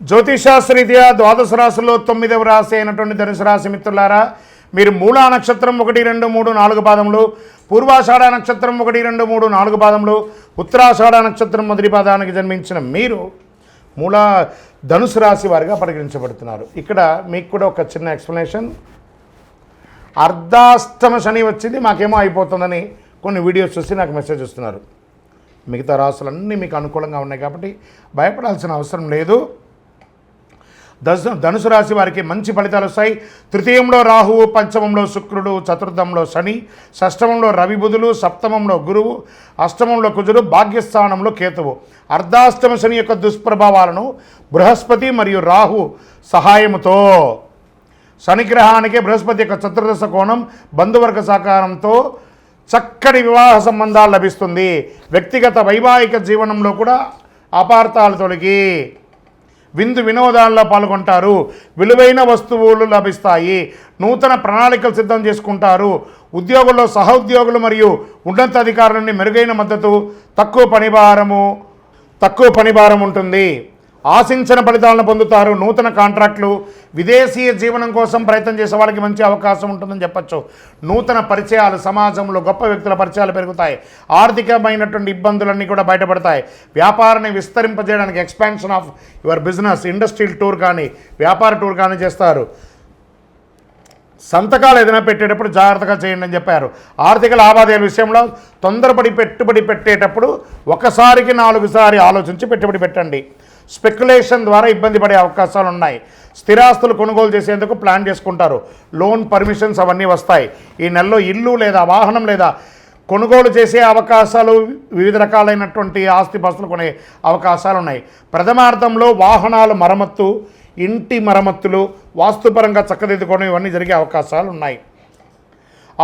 జ్యోతిషాస్త్రీత్యా ద్వాదశ రాశుల్లో తొమ్మిదవ రాశి అయినటువంటి ధనుసు రాశి మిత్రులారా మీరు మూలా నక్షత్రం ఒకటి రెండు మూడు నాలుగు పాదములు పూర్వాషాఢ నక్షత్రం ఒకటి రెండు మూడు నాలుగు పాదములు ఉత్తరాషాఢ నక్షత్రం మొదటి పాదానికి జన్మించిన మీరు మూలా ధనుసు రాశి వారిగా పరిగణించబడుతున్నారు. ఇక్కడ మీకు కూడా ఒక చిన్న ఎక్స్ప్లెనేషన్. అర్ధాష్టమ శని వచ్చింది మాకేమో అయిపోతుందని కొన్ని వీడియోస్ చూసి నాకు మెసేజ్ వస్తున్నారు మిగతా రాసులన్నీ మీకు అనుకూలంగా ఉన్నాయి కాబట్టి భయపడాల్సిన అవసరం లేదు. దశ ధనుసు రాశి వారికి మంచి ఫలితాలు వస్తాయి. తృతీయంలో రాహువు పంచమంలో శుక్రుడు చతుర్థంలో శని షష్టమంలో రవి బుధులు సప్తమంలో గురువు అష్టమంలో కుజుడు భాగ్యస్థానంలో కేతువు. అర్ధాష్టమ శని యొక్క దుష్ప్రభావాలను బృహస్పతి మరియు రాహు సహాయముతో శనిగ్రహానికి బృహస్పతి యొక్క చతుర్దశ కోణం బంధువర్గ సహకారంతో చక్కటి వివాహ సంబంధాలు లభిస్తుంది. వ్యక్తిగత వైవాహిక జీవనంలో కూడా అపార్థాలు తొలగి విందు వినోదాల్లో పాల్గొంటారు. విలువైన వస్తువులు లభిస్తాయి. నూతన ప్రణాళికలు సిద్ధం చేసుకుంటారు. ఉద్యోగుల్లో సహోద్యోగులు మరియు ఉన్నతాధికారుల నుండి మెరుగైన మద్దతు. తక్కువ పనిభారము తక్కువ పనిభారం ఉంటుంది. ఆశించిన ఫలితాలను పొందుతారు. నూతన కాంట్రాక్టులు విదేశీయ జీవనం కోసం ప్రయత్నం చేసే వాళ్ళకి మంచి అవకాశం ఉంటుందని చెప్పచ్చు. నూతన పరిచయాలు సమాజంలో గొప్ప వ్యక్తుల పరిచయాలు పెరుగుతాయి. ఆర్థికమైనటువంటి ఇబ్బందులన్నీ కూడా బయటపడతాయి. వ్యాపారాన్ని విస్తరింపజేయడానికి expansion of your business industrial tour కానీ వ్యాపార టూర్ కానీ చేస్తారు. సంతకాలు ఏదైనా పెట్టేటప్పుడు జాగ్రత్తగా చేయండి అని చెప్పారు. ఆర్థిక లావాదేవీల విషయంలో తొందరపడి పెట్టుబడి పెట్టేటప్పుడు ఒకసారికి నాలుగుసారి ఆలోచించి పెట్టుబడి పెట్టండి. స్పెక్యులేషన్ ద్వారా ఇబ్బంది పడే అవకాశాలు ఉన్నాయి స్థిరాస్తులు కొనుగోలు చేసేందుకు ప్లాన్ చేసుకుంటారు. లోన్ పర్మిషన్స్ అవన్నీ వస్తాయి. ఈ నెలలో ఇల్లు లేదా వాహనం లేదా కొనుగోలు చేసే అవకాశాలు వివిధ రకాలైనటువంటి ఆస్తి బస్సులు కొనే అవకాశాలు ఉన్నాయి ప్రథమార్థంలో వాహనాలు మరమ్మత్తు ఇంటి మరమ్మతులు వాస్తుపరంగా చక్కదిద్దుకోవడం ఇవన్నీ జరిగే అవకాశాలు ఉన్నాయి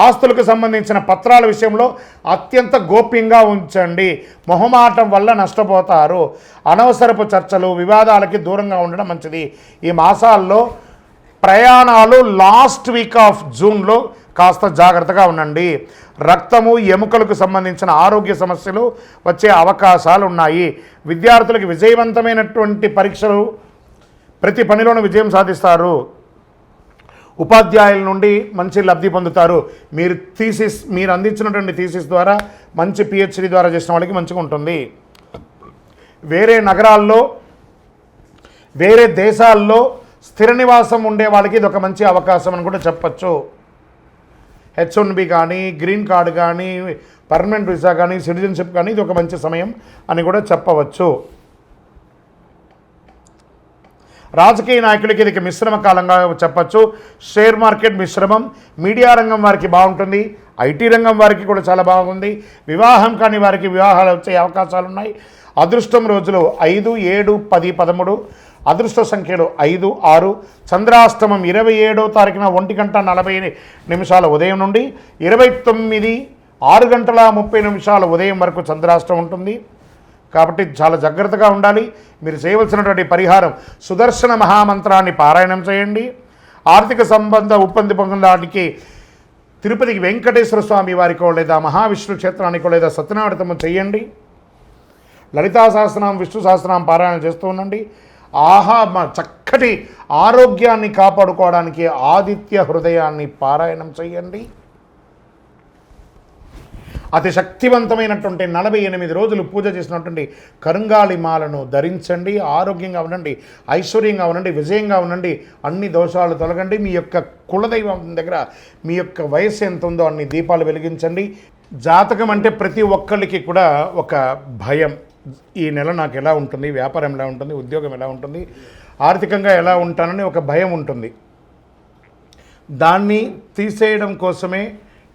ఆస్తులకు సంబంధించిన పత్రాల విషయంలో అత్యంత గోప్యంగా ఉంచండి. మొహమాటం వల్ల నష్టపోతారు. అనవసరపు చర్చలు వివాదాలకి దూరంగా ఉండడం మంచిది. ఈ మాసాల్లో ప్రయాణాలు లాస్ట్ వీక్ ఆఫ్ జూన్లో కాస్త జాగ్రత్తగా ఉండండి. రక్తము ఎముకలకు సంబంధించిన ఆరోగ్య సమస్యలు వచ్చే అవకాశాలు ఉన్నాయి విద్యార్థులకు విజయవంతమైనటువంటి పరీక్షలు ప్రతి పనిలోనూ విజయం సాధిస్తారు. ఉపాధ్యాయుల నుండి మంచి లబ్ధి పొందుతారు. మీరు థీసిస్ మీరు అందించినటువంటి థీసిస్ ద్వారా మంచి పిహెచ్డి ద్వారా చేసిన వాళ్ళకి మంచిగా ఉంటుంది. వేరే నగరాల్లో వేరే దేశాల్లో స్థిర నివాసం ఉండే వాళ్ళకి ఇది ఒక మంచి అవకాశం అని కూడా చెప్పచ్చు. హెచ్ వన్ బి కానీ గ్రీన్ కార్డు కానీ పర్మనెంట్ వీసా కానీ సిటిజన్షిప్ కానీ ఇది ఒక మంచి సమయం అని కూడా చెప్పవచ్చు. రాజకీయ నాయకులకి ఇది మిశ్రమ కాలంగా చెప్పచ్చు. షేర్ మార్కెట్ మిశ్రమం మీడియా రంగం వారికి బాగుంటుంది ఐటీ రంగం వారికి కూడా చాలా బాగుంది. వివాహం కాని వారికి వివాహాలు వచ్చే అవకాశాలు ఉన్నాయి. అదృష్టం రోజులు ఐదు ఏడు పది పదమూడు అదృష్ట సంఖ్యలు ఐదు ఆరు చంద్రాష్టమం ఇరవై ఏడో తారీఖున ఒంటి గంట నలభై నిమిషాల ఉదయం నుండి ఇరవై తొమ్మిది ఆరు గంటల ముప్పై నిమిషాల ఉదయం వరకు చంద్రాష్టం ఉంటుంది. కాబట్టి చాలా జాగ్రత్తగా ఉండాలి. మీరు చేయవలసినటువంటి పరిహారం సుదర్శన మహామంత్రాన్ని పారాయణం చేయండి. ఆర్థిక సంబంధ ఉప్పంది పొందడానికి తిరుపతికి వెంకటేశ్వర స్వామి వారికో లేదా మహావిష్ణు క్షేత్రానికో లేదా సత్యనారాయణతము చేయండి. లలితా శాస్త్రం విష్ణు శాస్త్రం పారాయణ చేస్తూ ఉండండి. ఆహా చక్కటి ఆరోగ్యాన్ని కాపాడుకోవడానికి ఆదిత్య హృదయాన్ని పారాయణం చేయండి. అతి శక్తివంతమైనటువంటి నలభై ఎనిమిది రోజులు పూజ చేసినటువంటి కరుంగాళిమాలను ధరించండి ఆరోగ్యంగా ఉండండి ఐశ్వర్యంగా ఉండండి విజయంగా ఉండండి అన్ని దోషాలు తొలగండి. మీ యొక్క కులదైవం దగ్గర మీ యొక్క వయసు ఎంత ఉందో అన్ని దీపాలు వెలిగించండి. జాతకం అంటే ప్రతి ఒక్కళ్ళకి కూడా ఒక భయం. ఈ నెల నాకు ఎలా ఉంటుంది వ్యాపారం ఎలా ఉంటుంది ఉద్యోగం ఎలా ఉంటుంది ఆర్థికంగా ఎలా ఉంటానని ఒక భయం ఉంటుంది. దాన్ని తీసేయడం కోసమే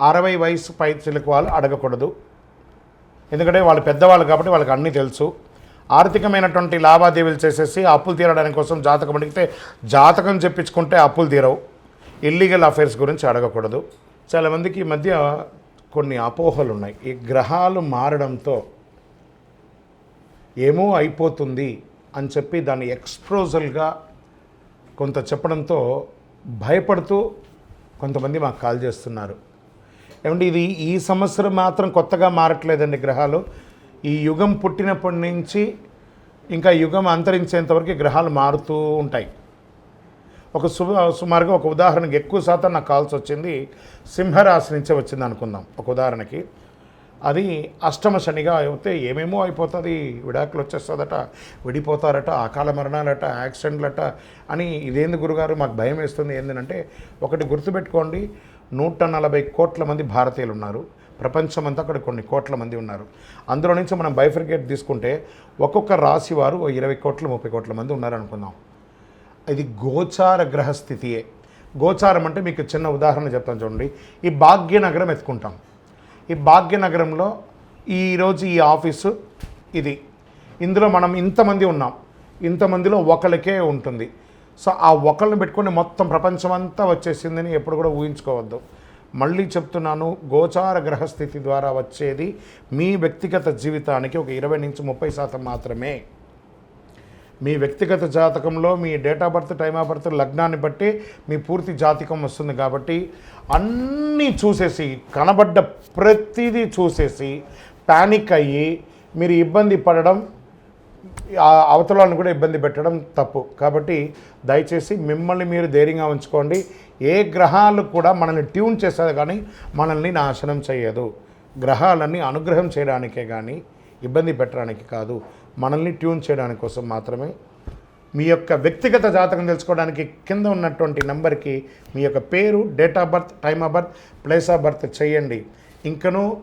అరవై వయసు పై చిలుకు వాళ్ళు అడగకూడదు. ఎందుకంటే వాళ్ళు పెద్దవాళ్ళు కాబట్టి వాళ్ళకి అన్నీ తెలుసు. ఆర్థికమైనటువంటి లావాదేవీలు చేసేసి అప్పులు తీరడానికి కోసం జాతకం అడిగితే జాతకం చెప్పించుకుంటే అప్పులు తీరవు. ఇల్లీగల్ అఫైర్స్ గురించి అడగకూడదు. చాలామందికి ఈ మధ్య కొన్ని అపోహలు ఉన్నాయి. ఈ గ్రహాలు మారడంతో ఏమో అయిపోతుంది అని చెప్పి దాన్ని ఎక్స్ప్రోజల్గా కొంత చెప్పడంతో భయపడుతూ కొంతమంది మాకు కాల్ చేస్తున్నారు. ఏమంటే ఇది ఈ సంవత్సరం మాత్రం కొత్తగా మారట్లేదండి గ్రహాలు. ఈ యుగం పుట్టినప్పటి నుంచి ఇంకా యుగం అంతరించేంతవరకు గ్రహాలు మారుతూ ఉంటాయి. ఒక సు సుమారుగా ఒక ఉదాహరణకి ఎక్కువ శాతం నాకు కాల్స్ వచ్చింది సింహరాశి నుంచే వచ్చింది అనుకుందాం ఒక ఉదాహరణకి. అది అష్టమ శనిగా అయితే ఏమేమో అయిపోతుంది విడాకులు వచ్చేస్తుందట విడిపోతారట అకాల మరణాలట యాక్సిడెంట్లట అని ఇదేంది గురుగారు మాకు భయం వేస్తుంది ఏంటంటే ఒకటి గుర్తుపెట్టుకోండి నూట నలభై కోట్ల మంది భారతీయులు ఉన్నారు ప్రపంచమంతా అక్కడ కొన్ని కోట్ల మంది ఉన్నారు. అందులో నుంచి మనం బైఫర్గేట్ తీసుకుంటే ఒక్కొక్క రాశి వారు ఇరవై కోట్ల ముప్పై కోట్ల మంది ఉన్నారనుకుందాం. ఇది గోచార గ్రహస్థితియే. గోచారం అంటే మీకు చిన్న ఉదాహరణ చెప్తాను చూడండి. ఈ భాగ్యనగరం ఎత్తుకుంటాం. ఈ భాగ్యనగరంలో ఈరోజు ఈ ఆఫీసు ఇది. ఇందులో మనం ఇంతమంది ఉన్నాం. ఇంతమందిలో ఒకరికే ఉంటుంది. సో ఆ ఒకళ్ళని పెట్టుకుని మొత్తం ప్రపంచం అంతా వచ్చేసిందని ఎప్పుడు కూడా ఊహించుకోవద్దు. మళ్ళీ చెప్తున్నాను గోచార గ్రహస్థితి ద్వారా వచ్చేది మీ వ్యక్తిగత జీవితానికి ఒక ఇరవై నుంచి ముప్పై శాతం మాత్రమే. మీ వ్యక్తిగత జాతకంలో మీ date of birth time of birth లగ్నాన్ని బట్టి మీ పూర్తి జాతకం వస్తుంది కాబట్టి అన్నీ చూసేసి కనబడ్డ ప్రతిదీ చూసేసి ప్యానిక్ అయ్యి మీరు ఇబ్బంది పడడం ఆ కూడా ఇబ్బంది పెట్టడం తప్పు. కాబట్టి దయచేసి మిమ్మల్ని మీరు ధైర్యంగా ఉంచుకోండి. ఏ గ్రహాలు కూడా మనల్ని ట్యూన్ చేసేది కానీ మనల్ని నాశనం చేయదు. గ్రహాలన్నీ అనుగ్రహం చేయడానికే కానీ ఇబ్బంది పెట్టడానికి కాదు. మనల్ని ట్యూన్ చేయడానికి కోసం మాత్రమే. మీ యొక్క వ్యక్తిగత జాతకం తెలుసుకోవడానికి కింద ఉన్నటువంటి నెంబర్కి మీ యొక్క పేరు date of birth time of birth place of birth చేయండి. ఇంకను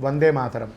వందే మాతరం.